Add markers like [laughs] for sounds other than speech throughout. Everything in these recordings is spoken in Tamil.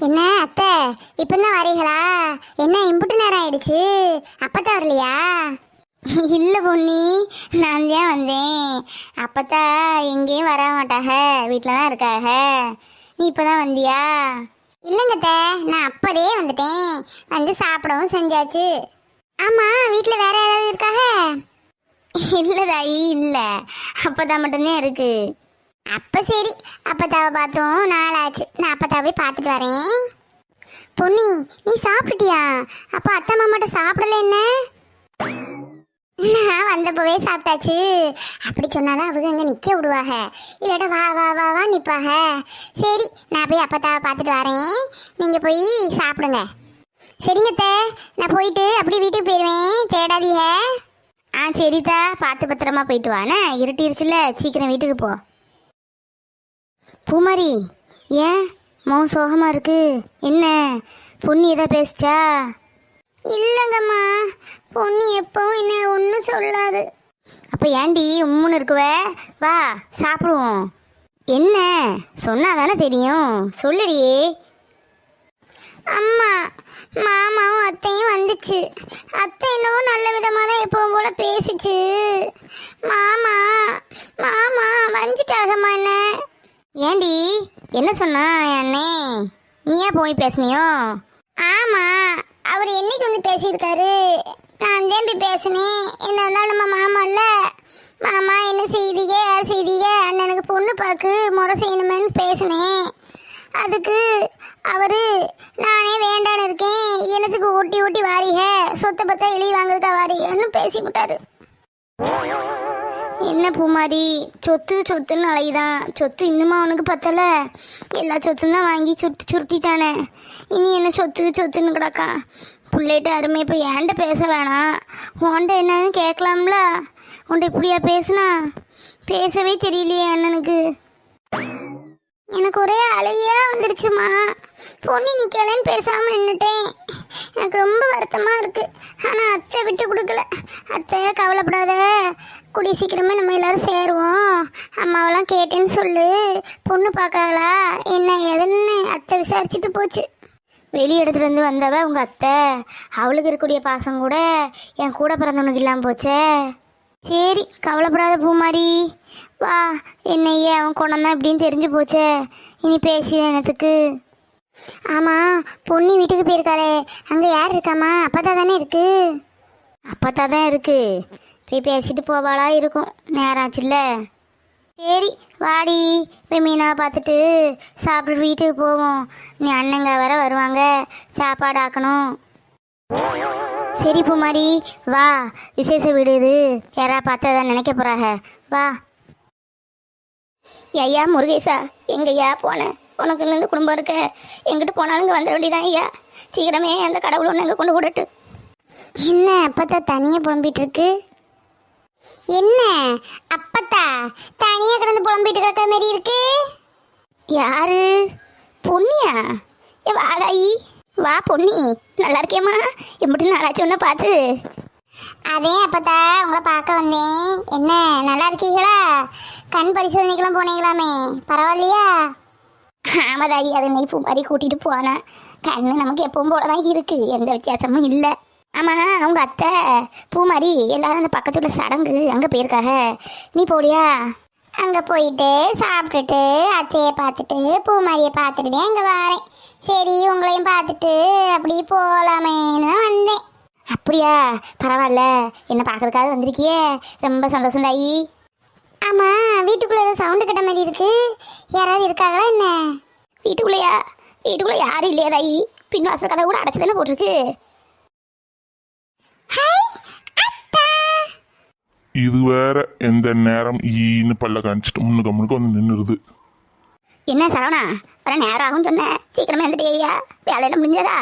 என்ன அத்தை இப்பதான் வரீங்களா? என்ன இம்புட்டு நேரம் ஆயிடுச்சு. அப்பத்தான் வரலையா? இல்லை பொண்ணி நான் தான் வந்தேன். அப்பத்தா எங்கேயும் வர மாட்டாக வீட்டில் தான் இருக்காக. நீ இப்பதான் வந்தியா? இல்லைங்கத்தை நான் அப்போதே வந்துட்டேன். வந்து சாப்பிடவும் செஞ்சாச்சு. ஆமாம் வீட்டில் வேற ஏதாவது இருக்காக? இல்லை தாயி இல்லை. அப்பதான் மட்டும்தான் இருக்கு. அப்போ சரி. அப்பத்தாவை பார்த்தோம் நாளாச்சு. நான் அப்பத்தாவை போய் பார்த்துட்டு வரேன். பொன்னி நீ சாப்பிட்டியா அப்போ அத்தை மாமாட்ட சாப்பிடல என்ன? நான் வந்தப்பவே சாப்பிட்டாச்சு. அப்படி சொன்னாதான் அவங்க அங்கே நிற்க விடுவாங்க. இல்லாட்ட வா வா வா வா நிற்பாக சரி நான் போய் அப்பத்தாவை பார்த்துட்டு வரேன். நீங்கள் போய் சாப்பிடுங்க. சரிங்க நான் போயிட்டு அப்படியே வீட்டுக்கு போயிடுவேன் தேடாதீங்க. ஆ சரிதா. பார்த்து பத்திரமா போயிட்டு வானே இருட்டிருச்சுல சீக்கிரம் வீட்டுக்கு போ. பூமாரி ஏன்? மௌன் சோகமா இருக்கு. என்ன? பொண்ணு எதை பேசுச்சா? இல்லைங்கம்மா பொண்ணு எப்பவும் என்ன ஒன்றும் சொல்லாது. அப்போ ஏண்டி உம்முன்னு இருக்குவ? வா சாப்பிடுவோம். என்ன? சொன்னாதானே தெரியும். சொல்லுடியே. அம்மா மாமாவும் அத்தையும் வந்துச்சு. அத்தை என்னவோ நல்ல விதமாக தான் எப்பவும் போல பேசிச்சு மாமா மாமா வந்துட்டாகம்மா என்ன ஏண்டி? என்ன சொன்னா அண்ணே? நீ ஏன் போய் பேசுனியோ? ஆமா அவர் என்னைக்கு வந்து பேசியிருக்காரு? நான் தேம்பி பேசினேன் என்ன இருந்தாலும் நம்ம மாமா இல்ல. மாமா என்ன செய்தீங்க? யார் செய்தீங்க? அண்ணனுக்கு பொண்ணு பார்க்கு முறை செய்யணுமேன்னு பேசினேன் அதுக்கு அவர் நானே வேண்டான்னு இருக்கேன். எனத்துக்கு ஓட்டி ஓட்டி வாரிக. சொத்தை பத்தா எழுதி வாங்குறதுக்கா வாரிகன்னு பேசி விட்டாரு என்ன பூமாரி? சொத்து சொத்துன்னு அலையுதான். சொத்து இன்னுமா உனக்கு பத்தல? எல்லா சொத்தும் தான் வாங்கி சுட்டு சுருட்டிட்டானே. இனி என்ன சொத்து சொத்துன்னு கிடக்கா? பிள்ளைகிட்ட அருமை இப்போ ஏன்ட்ட பேச வேணாம்? உன்ட்ட என்னன்னு கேட்கலாம்ல? உன்ட்ட இப்படியா பேசுனா? பேசவே தெரியலையே அண்ணனுக்கு. எனக்கு ஒரே அழுகையா வந்துருச்சுமா. பொண்ணு நிக்கலன்னு பேசாமல் நின்றுட்டேன் எனக்கு ரொம்ப வருத்தமாக இருக்குது ஆனால் அத்தை விட்டு கொடுக்கல. அத்தை கவலைப்படாத. கூடிய சீக்கிரமே நம்ம எல்லாரும் சேருவோம். அம்மாவெல்லாம் கேட்டேன்னு சொல்லு. பொண்ணு பார்க்கலா என்ன எதுன்னு அத்தை விசாரிச்சுட்டு போச்சு. வெளி இடத்துல வந்தவ உங்கள் அத்தை. அவளுக்கு இருக்கக்கூடிய பாசம் கூட என் கூட பிறந்தவனுக்கு இல்லாமல் போச்சே. சரி கவலைப்படாத பூமாரி. வா என்னையே அவன் குணம் தான் இப்படின்னு தெரிஞ்சு போச்சே. இனி பேசி என்னத்துக்கு. ஆமாம் பொண்ணு வீட்டுக்கு போயிருக்காளே. அங்கே யார் இருக்காமா அப்பத்தா தானே இருக்குது அப்பத்தா தான் இருக்குது போய் பேசிட்டு போவாளா இருக்கும். நேரம் ஆச்சுல்ல சரி வாடி. போய் மீனாவை பார்த்துட்டு சாப்பிட்டு வீட்டுக்கு போவோம். நீ அண்ணங்க வர வருவாங்க. சாப்பாடு ஆக்கணும். சரி பூமாரி வா. விசேஷ வீடு இது. யாரா தான் நினைக்க போகிறாங்க வா. ஐயா முருகேசா எங்கய்யா போன? உனக்கு இருந்து குடும்பம் இருக்க? எங்கிட்டு போனாலும் இங்கே வந்துட வேண்டியதான் ஐயா. சீக்கிரமே அந்த கடவுள் ஒன்று இங்கே கொண்டு விடட்டு என்ன அப்பத்தா தனியாக புலம்பிட்டு இருக்கு? என்ன? அப்பத்தா தனியா கிடந்து புலம்பிட்டு கிடக்க மாதிரி இருக்கு? யாரு? பொன்னியா? ஏ வாடாயி வா பொன்னி. நல்லா இருக்கேம்மா எப்படி நாளாச்சு ஒன்று பார்த்து. அதே அப்பத்தா உங்களை பார்க்க வந்தேன். என்ன நல்லா இருக்கீங்களா? கண் பரிசோதனைக்கெல்லாம் போனீங்களாமே? பரவாயில்லையா? ஆமாதாயி அதை நெய்ப்பு பூ மாதிரி கூட்டிட்டு போனேன் கண்ணு நமக்கு எப்பவும் போல தான் இருக்கு. எந்த வித்தியாசமும் இல்லை. ஆமாம் அவங்க அத்தை பூ மாதிரி எல்லாரும் அந்த பக்கத்து உள்ள சடங்கு அங்கே போயிருக்காக. நீ போலியா அங்கே போயிட்டு சாப்பிட்டுட்டு அத்தையை பார்த்துட்டு பூமாரியை பார்த்துட்டு தான் இங்கே வரேன். சரி உங்களையும் பார்த்துட்டு அப்படி போகலாமேன்னு வந்தேன். அப்படியா? பரவாயில்ல. என்ன பார்க்கறதுக்காக வந்திருக்கியே? ரொம்ப சந்தோஷம் தாயி ஆமாம் வீட்டுக்குள்ளே ஏதோ சவுண்டு கிட்ட மாதிரி இருக்கு. யாராவது இருக்காங்களா என்ன? வீட்டுக்குள்ளேயா? வீட்டுக்குள்ளே யாரும் இல்லையா தாயி பின் கதை கூட அடைச்சி தானே போட்டிருக்கு ஹாய் அத்தா இது வேற எந்த நேரம் ஈன்னு பல்ல காணிச்சிட்டு முன்னுக்கு முன்னுக்கு வந்து நின்றுது என்ன சரவணா? வர நேரம் ஆகும் சொன்னேன் சீக்கிரமே வந்துட்டு ஐயா. வேலையெல்லாம் முடிஞ்சதா?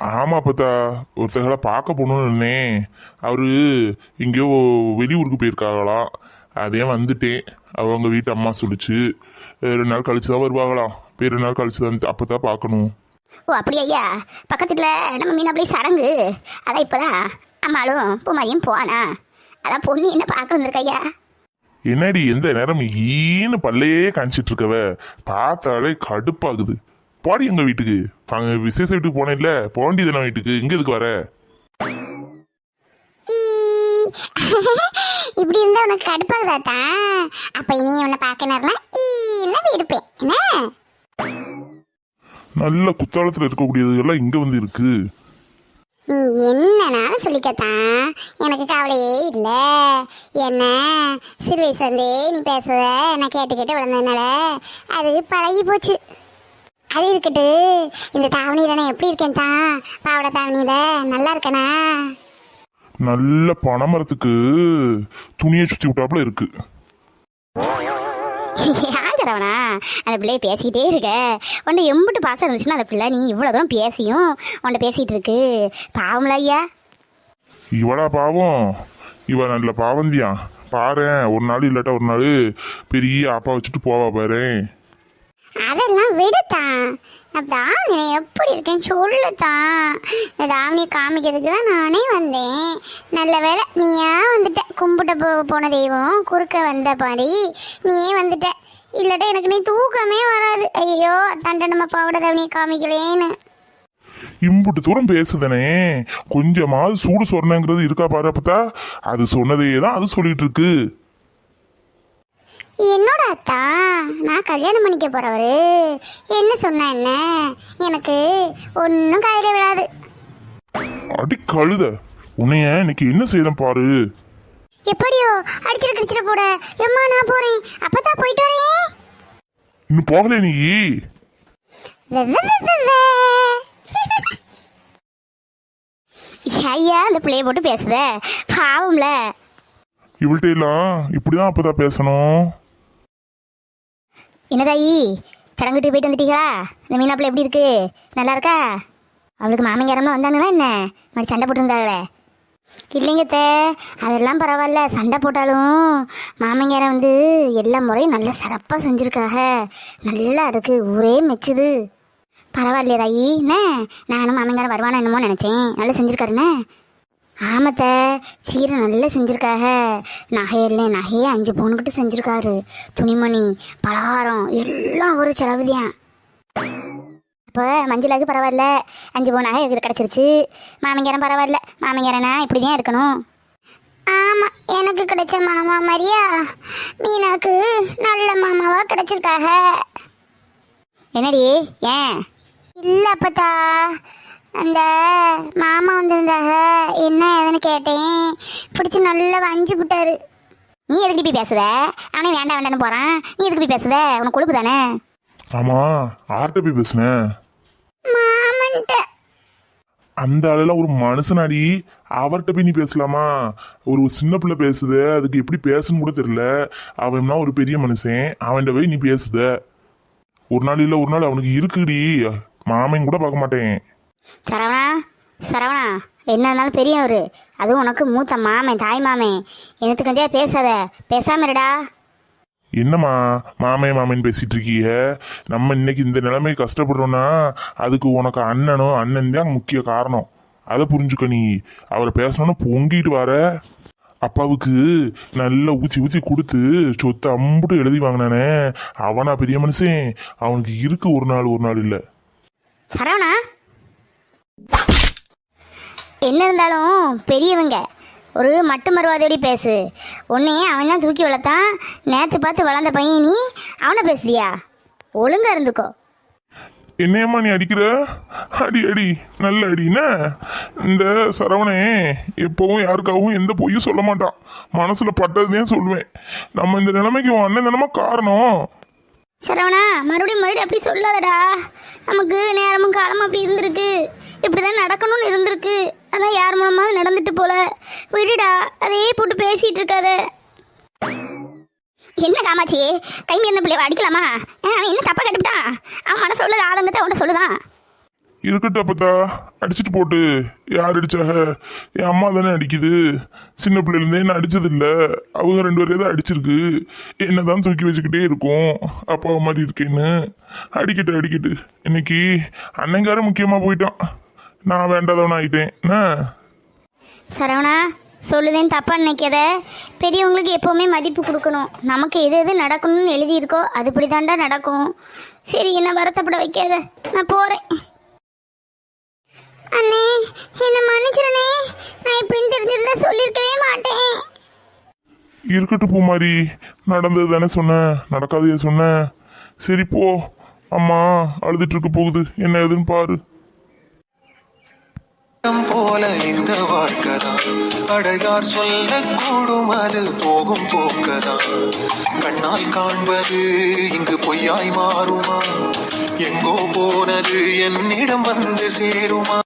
ஆமா அப்பத்தா ஒருத்தர்களை பார்க்க போகணும்னு இருந்தேன் அவரு எங்கேயோ வெளியூருக்கு போயிருக்காங்களாம் அதே வந்துட்டேன். அவங்க வீட்டு அம்மா சொல்லிச்சு. ரெண்டு நாள் கழிச்சு தான் வருவாங்களாம் போய் ரெண்டு நாள் கழிச்சு தான் அப்போ தான் பார்க்கணும். ஓ அப்படியா ஐயா? பக்கத்துல நம்ம மீனாப்பள்ளி சடங்கு. அதான் இப்போதான். அம்மாளும் பூமாரியும் போனா. அதான் பொண்ணு என்ன பார்க்க வந்திருக்க ஐயா என்னடி எந்த நேரம் ஈன்னு பல்லையே காணிச்சிட்டு இருக்கவ பார்த்தாலே கடுப்பாகுது. போடி எங்க வீட்டுக்கு. அங்க விசேஷ வீட்டுக்கு போனேன் இல்ல? போண்டி தானே வீட்டுக்கு. இங்க எதுக்கு வர. இப்படி இருந்தா உனக்கு கடுப்பாகுதாத்தா? அப்ப இனி உன்னை பார்க்க நேரம்லாம் ஈன்னு இருப்பேன். என்ன? நல்ல குத்தாலத்துல இருக்கக்கூடியது எல்லாம் இங்க வந்து இருக்கு. நீ என்னனாலும் சொல்லிக்கத்தான். எனக்கு கவலையே இல்லை. என்ன? சிறு வயசுலேருந்தே நீ பேசுறத நான் கேட்டு கேட்டு வளர்ந்ததுனால அது பழகி போச்சு. அது இருக்கட்டு. இந்த தாவணியில் நான் எப்படி இருக்கேன் தான் பாவடை தாவணியில் நல்லா இருக்கேனா? நல்ல பனைமரத்துக்கு துணியை சுத்தி விட்டாப்புல இருக்கு. [laughs] சரவணா அந்த பிள்ளைய பேசிக்கிட்டே இருக்க. உன்னை எம்பிட்டு பாசம் இருந்துச்சுன்னா அந்த பிள்ளை நீ இவ்வளோ தூரம் பேசியும் உன்னை பேசிகிட்டு இருக்கு. பாவம்ல ஐயா. இவளா பாவம்? இவ நல்ல பாவந்தியா? பாரேன் ஒரு நாள் இல்லாட்டா ஒரு நாள் பெரிய அப்பா வச்சுட்டு போவா பாரேன் அதெல்லாம் விடுத்தான் நான் தாவணி எப்படி இருக்கேன்னு சொல்லுத்தான் இந்த தாவணியை காமிக்கிறதுக்கு தான் நானே வந்தேன். நல்ல வேளை நீயா வந்துட்ட. கும்பிட்ட போ போன தெய்வம் குறுக்க வந்த பாடி. நீயே வந்துட்ட. இல்லாட்டா எனக்கு நீ தூக்கமே வராது. ஐயோ தண்டை நம்ம பாவட தாவணியை காமிக்கலேன்னு. இம்புட்டு தூரம் பேசுதனே. கொஞ்சமாவது சூடு சொன்னங்கிறது இருக்கா பாரு அப்பத்தா. அது சொன்னதே தான் அது சொல்லிட்டு இருக்கு என்னோட அத்தா? நான் கல்யாணம் பண்ணிக்க போறவரு. என்ன சொன்ன என்ன? எனக்கு ஒன்றும் காயில விழாது. அடி கழுத. உன்னைய இன்னைக்கு என்ன செய்தேன் பாரு. எப்படியோ அடிச்சிட்டு கடிச்சிட்டு போட. எம்மா நான் போறேன். அப்பதான் போயிட்டு வரேன். இன்னும் போகல நீ. ஐயா அந்த பிள்ளைய போட்டு பேசுத. பாவம்ல. இவள்கிட்ட எல்லாம் இப்படிதான் அப்பதான் பேசணும். என்னதாயி சடங்குட்டு போயிட்டு வந்துட்டீங்களா? இந்த மீனாப்பிள்ள எப்படி இருக்கு? நல்லா இருக்கா? அவளுக்கு மாமங்காரம்லாம் வந்தானுங்களா என்ன? மாதிரி சண்டை போட்டிருந்தாங்களே. இல்லைங்க தே அதெல்லாம் பரவாயில்ல. சண்டை போட்டாலும் மாமங்காரன் வந்து எல்லா முறையும் நல்லா சிறப்பாக செஞ்சுருக்காக. நல்லா இருக்கு ஊரே மெச்சுது. பரவாயில்லையே தாயி. என்ன? நானும் மாமங்காரன் வருவானோ என்னமோ நினச்சேன். நல்லா செஞ்சுருக்காருண்ணே ஆமத்த சீரை நல்லா செஞ்சுருக்காக. நகையில்ல நகையே அஞ்சு பவுனுக்கிட்ட செஞ்சுருக்காரு. துணிமணி பலகாரம் எல்லாம் ஒரு செலவுலையான் இப்போ மஞ்சளாக்கு பரவாயில்ல. அஞ்சு பவுன் நகை இது கிடச்சிருச்சு. மாமங்காரன் பரவாயில்ல. மாமங்காரனா இப்படி தான் இருக்கணும். ஆமாம் எனக்கு கிடைச்ச மாமா மாதிரியா? மீனாக்கு நல்ல மாமாவா கிடைச்சிருக்காக. என்னடி ஏன்? இல்லை அப்பத்தா அந்த மாமா வந்திருந்தாக. என்ன ஏதுன்னு கேட்டேன். பிடிச்சி நல்லா வஞ்சு விட்டாரு நீ எதுக்கு போய் பேசுத? அவனே வேண்டாம் வேண்டாம்னு போகிறான் நீ எதுக்கு போய் பேசுத? உனக்கு கொழுப்பு தானே? ஆமா ஆர்ட்ட போய் பேசுனேன் அந்த ஆளெல்லாம் ஒரு மனுஷனாடி அவர்கிட்ட போய் நீ பேசலாமா? ஒரு சின்ன பிள்ளை பேசுத அதுக்கு எப்படி பேசணும்னு கூட தெரியல. அவன்னா ஒரு பெரிய மனுஷன் அவன்கிட்ட போய் நீ பேசுத. ஒரு நாள் இல்லை ஒரு நாள் அவனுக்கு இருக்குடி. மாமன் கூட பார்க்க மாட்டேன். சரவணா சரவணா என்ன இருந்தாலும் பெரியவர். அதுவும் உனக்கு மூத்த மாமன் தாய் மாமன். எனத்துக்கண்டியா பேசாத? பேசாம இருடா. என்னம்மா மாமே மாமன் பேசிட்டு இருக்கீங்க? நம்ம இன்னைக்கு இந்த நிலைமை கஷ்டப்படுறோம்னா அதுக்கு உனக்கு அண்ணனும் அண்ணன் தான் முக்கிய காரணம். அதை புரிஞ்சுக்க நீ. அவரை பேசணும்னு பொங்கிட்டு வர. அப்பாவுக்கு நல்லா ஊற்றி ஊற்றி கொடுத்து சொத்தை அம்புட்டு எழுதி வாங்கினானே. அவனா பெரிய மனுஷன். அவனுக்கு இருக்கு ஒரு நாள் ஒரு நாள் இல்லை. சரவணா? என்ன இருந்தாலும் பெரியவங்க ஒரு மட்டு மறுவாதையோடி பேசு. உன்னையே அவன் தான் தூக்கி வளர்த்தான். நேற்று பார்த்து வளர்ந்த பையன் நீ அவனை பேசுறியா? ஒழுங்கா இருந்துக்கோ. என்னையம்மா நீ அடிக்கிற? அடி அடி. நல்ல அடி என்ன? இந்த சரவணே எப்பவும் யாருக்காகவும் எந்த பொய்யும் சொல்ல மாட்டான். மனசுல பட்டதுதான் சொல்லுவேன். நம்ம இந்த நிலைமைக்கு உன் அண்ணன் தானமா காரணம்? சரவணா மறுபடியும் மறுபடியும் அப்படி சொல்லாதடா. நமக்கு நேரமும் காலமும் அப்படி இருந்திருக்கு. இப்படி தான் நடக்கணும்னு இருந்திருக்கு. அதான் யார் மூலமாக நடந்துட்டு போல. விடுடா அதையே போட்டு பேசிட்டு இருக்காத என்ன காமாச்சி கைமி என்ன பிள்ளைய அடிக்கலாமா? ஆ, அவன் என்ன தப்பா கட்டுப்பிட்டான் அவன் மனசு உள்ள ஆதங்கத்தை அவன்கிட்ட சொல்லுதான். இருக்கட்டும் அப்பத்தா. அடிச்சிட்டு போட்டு. யார் அடிச்சாக? என் அம்மா தானே அடிக்குது. சின்ன பிள்ளைலேருந்தே என்ன அடிச்சது இல்லை அவங்க ரெண்டு பேரையும் தான் அடிச்சிருக்கு. என்ன தான் தூக்கி வச்சுக்கிட்டே இருக்கும். அப்பாவை மாதிரி இருக்கேன்னு. அடிக்கட்டு அடிக்கட்டு. இன்னைக்கு அண்ணங்காரன் முக்கியமாக போயிட்டான். நான் வேண்டாதவன் ஆயிட்டேன் என்ன? சரவணா சொல்லுதேன் தப்பா நினைக்காத. பெரியவங்களுக்கு எப்போவுமே மதிப்பு கொடுக்கணும். நமக்கு எது எது நடக்கணும்னு எழுதியிருக்கோ அதுபடி தாண்டா நடக்கும். சரி என்ன வருத்தப்பட வைக்காத. நான் போறேன். அண்ணே என்ன மன்னிச்சிருண்ணே. நான் இப்படின்னு தெரிஞ்சிருந்தா சொல்லியிருக்கவே மாட்டேன். இருக்கட்டும் பூமாரி நடந்தது தானே சொன்னேன் நடக்காதையே சொன்னேன் சரி போ. அம்மா அழுதுட்டு இருக்க போகுது. என்ன ஏதுன்னு பாரு. போல இந்த வாழ்க்கைதான். அடையார் சொல்லக்கூடும் அது போகும் போக்கதான். கண்ணால் காண்பது இங்கு பொய்யாய் மாறுமா? எங்கோ போனது என்னிடம் வந்து சேருமா?